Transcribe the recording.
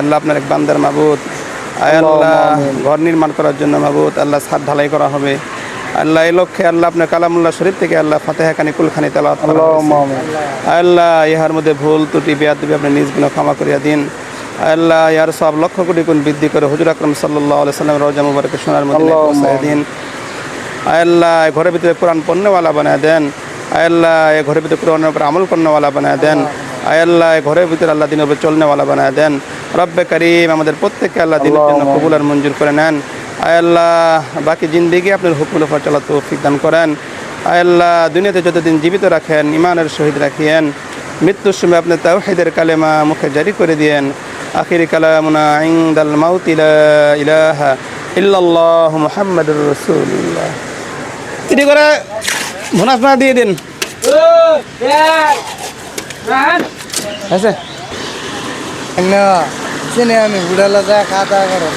আল্লাহ আপনার এক বান্দার মাবুদ। আয় আল্লাহ ঘর নির্মাণ করার জন্য মাবুদ আল্লাহ ছাদ ঢালাই করা হবে। আল্লাহ এই লক্ষ্যে আল্লাহ আপনার কালামুল্লাহ শরীফ থেকে আল্লাহ ফাতেহা খানি কুলখানি করা আল্লাহ ইহার মধ্যে ভুল ত্রুটি বেয়াদ দেবে আপনি নিজ গুণ ক্ষমা করিয়া দিন। আল্লাহ ইহার সব লক্ষ কোটি গুণ বৃদ্ধি করে হুজুর আকরম সাল্লাহ সাল্লাম রোজা মুবারক সোনার মধ্যে দিন। আল্লাহ ঘরের ভিতরে কোরআন পণ্যওয়ালা বানায় দেন। আল্লাহ এ ঘরের ভিতরে কোরআনের উপর আমল পণ্যওয়ালা বানায় দেন। আল্লাহ এই ঘরের ভিতরে আল্লাহ দিনের উপর চলনেওয়ালা বানায় দেন। রব্বে করিম আমাদের প্রত্যেককে আল্লাহ দিনের জন্য কবুল আর মঞ্জুর করে নেন। আল্লাহ বাকি জিন্দিগি আপনার হুকুমের উপর চলা তৌফিক দান করেন। আল্লাহ দুনিয়াতে যতদিন জীবিত রাখেন ইমানের শহীদ রাখিয়েন। মৃত্যুর সময় আপনি তাওহিদের কালেমা মুখে জারি করে দিয়েন। আখির কালামুনা ইনদাল মাউতি লা ইলাহা ইল্লাল্লাহু মুহাম্মাদুর রাসূলুল্লাহ। তিনি করে দিয়ে দিন। আছে? না চিনি আমি বুড়ালা যায় খাওয়া দাওয়া করো